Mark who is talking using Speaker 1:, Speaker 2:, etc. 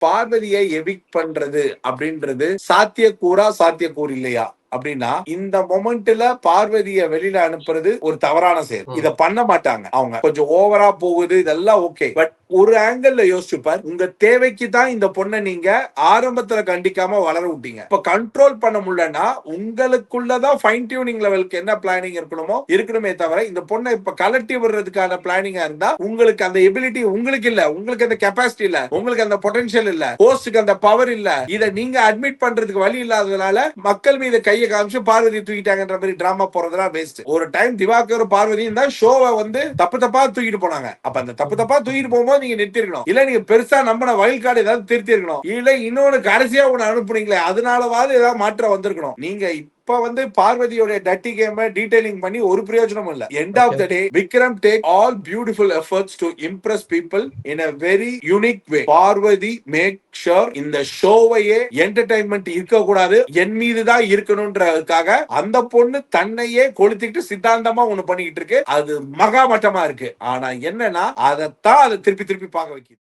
Speaker 1: பார்வதியை எவிக் பண்றது அப்படின்றது சாத்தியக்கூறா சாத்தியக்கூறு இல்லையா அப்படின்னா இந்த மொமெண்ட்ல பார்வதிய வெளியில அனுப்புறது ஒரு தவறான செயல். இத பண்ண மாட்டாங்க. அவங்க கொஞ்சம் ஓவரா போகுது இதெல்லாம் ஓகே பட் ஒரு ஆங்கிள் யோசிச்சு பார் உங்க தேவைக்கு தான் இந்த பொண்ணை நீங்க ஆரம்பத்துல கண்டிக்காம வளர விட்டீங்க. இப்ப கண்ட்ரோல் பண்ண முடியலன்னா உங்களுக்குள்ளதான் ஃபைன் டியூனிங் லெவலுக்கு என்ன பிளானிங் இருக்கணுமோ இருக்கணுமே தவிர இந்த பொண்ணை இப்ப கலட்டி விடுறதுக்கான பிளானிங்கா இருந்தா உங்களுக்கு அந்த எபிலிட்டி உங்களுக்கு இல்ல. உங்களுக்கு அந்த கெப்பாசிட்டி இல்ல. உங்களுக்கு அந்த பொட்டன்ஷியல் இல்ல. ஹோஸ்டுக்கு அந்த பவர் இல்ல. இத நீங்க அட்மிட் பண்றதுக்கு வழி இல்லாததுனால மக்கள் மீது கையை காமிச்சு பார்வதி தூக்கிட்டாங்கன்ற மாதிரி டிராமா போறதுலாம் வேஸ்ட் ஒரு டைம் திவாகர் பார்வதியும் தான் ஷோவை வந்து தப்பு தப்பா தூக்கிட்டு போனாங்க. அப்ப அந்த தப்பு தப்பா தூக்கிட்டு போகும்போது நீங்க நிறுத்திருக்கணும். இல்ல நீங்க பெருசா நம்பின வயல் கார்டு ஏதாவது திருத்தி இருக்கணும் இல்ல இன்னொன்னு கடைசியா ஒண்ணு அனுப்புனீங்களே அதனாலவாது ஏதாவது மாற்றம் வந்திருக்கணும். நீங்க இப்ப வந்து பார்வதியோட டட்டி கேம டீடைலிங் பண்ணி ஒரு பிரயோஜனமும் இல்ல. End of the day Vikram take all beautiful efforts to impress people in a very unique way Parvathi make sure இந்த ஷோவையே என்டர்டைன்மெண்ட் இருக்க கூடாது. என் மீது தான் இருக்கணும்ன்றதுக்காக அந்த பொண்ணு தன்னையே கொளுத்திட்டு சித்தாந்தமா ஒண்ணு பண்ணிக்கிட்டு இருக்கு. அது மகா மட்டமா இருக்கு. ஆனா என்னன்னா அதைத்தான் அதை திருப்பி திருப்பி பார்க்க வைக்குது.